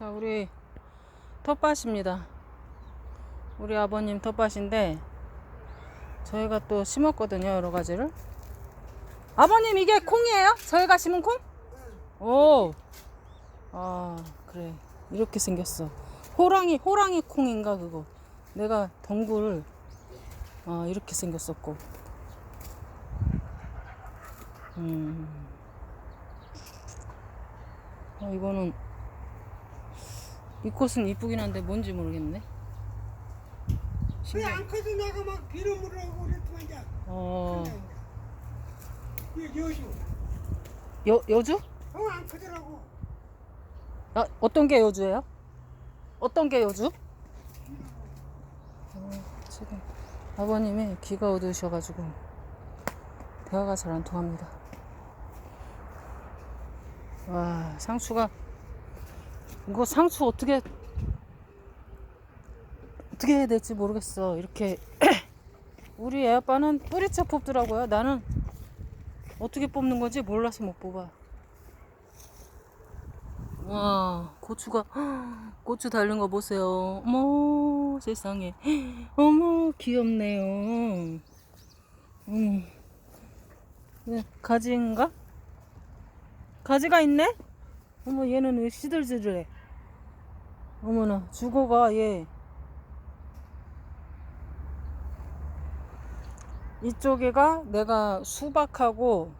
자, 우리 텃밭입니다. 우리 아버님 텃밭인데 저희가 또 심었거든요, 여러 가지를. 아버님 이게 콩이에요? 저희가 심은 콩? 오. 아, 그래. 이렇게 생겼어. 호랑이 호랑이 콩인가 그거. 내가 덩굴을 아, 이렇게 생겼었고. 음. 아, 이거는 이 꽃은 이쁘긴 한데 뭔지 모르겠네. 왜안 커서 내가 막 기름을 하고 그랬더만 이제 어, 이 여주 여, 여주? 형안 크더라고 아, 어떤 게 여주예요? 어떤 게 여주? 어, 지금 아버님이 귀가 어두우셔가지고 대화가 잘 안 통합니다. 와, 상추가 이거 상추 어떻게 어떻게 해야 될지 모르겠어. 이렇게 우리 애 아빠는 뿌리채 뽑더라고요. 나는 어떻게 뽑는 건지 몰라서 못 뽑아. 와, 고추가, 고추 달린 거 보세요. 어머, 세상에. 어머, 귀엽네요. 음. 네, 가지인가? 가지가 있네? 어머, 얘는 왜 시들시들해? 어머나, 죽어가, 얘. 이쪽에가 내가 수박하고,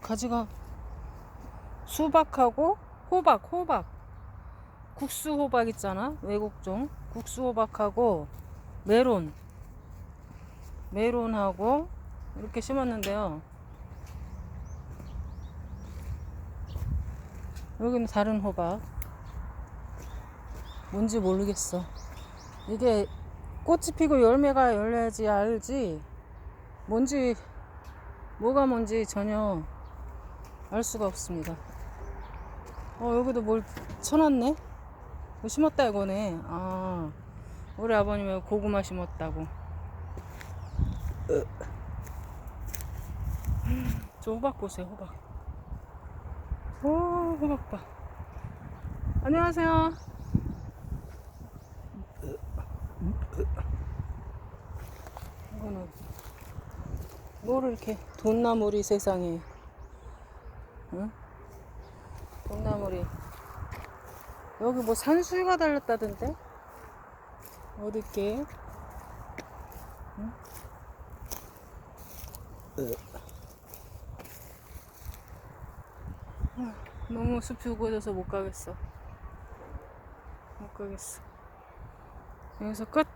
가지가 수박하고 호박, 호박. 국수 호박 있잖아. 외국종. 국수 호박하고 메론. 메론하고 이렇게 심었는데요. 여기는 다른 호박. 뭔지 모르겠어. 이게 꽃이 피고 열매가 열려야지 알지. 뭔지, 뭐가 뭔지 전혀 알 수가 없습니다. 어, 여기도 뭘 쳐놨네? 이거 심었다 이거네. 아, 우리 아버님이 고구마 심었다고. 저 호박 보세요, 호박. 오, 호박 봐. 안녕하세요. 이거는 뭐를 이렇게 돈나물이 세상에. 응? 돈나물이 여기 뭐 산수유가 달렸다던데 어딨게 응? 아, 너무 숲이 우거져서 못 가겠어 못 가겠어 여기서 끝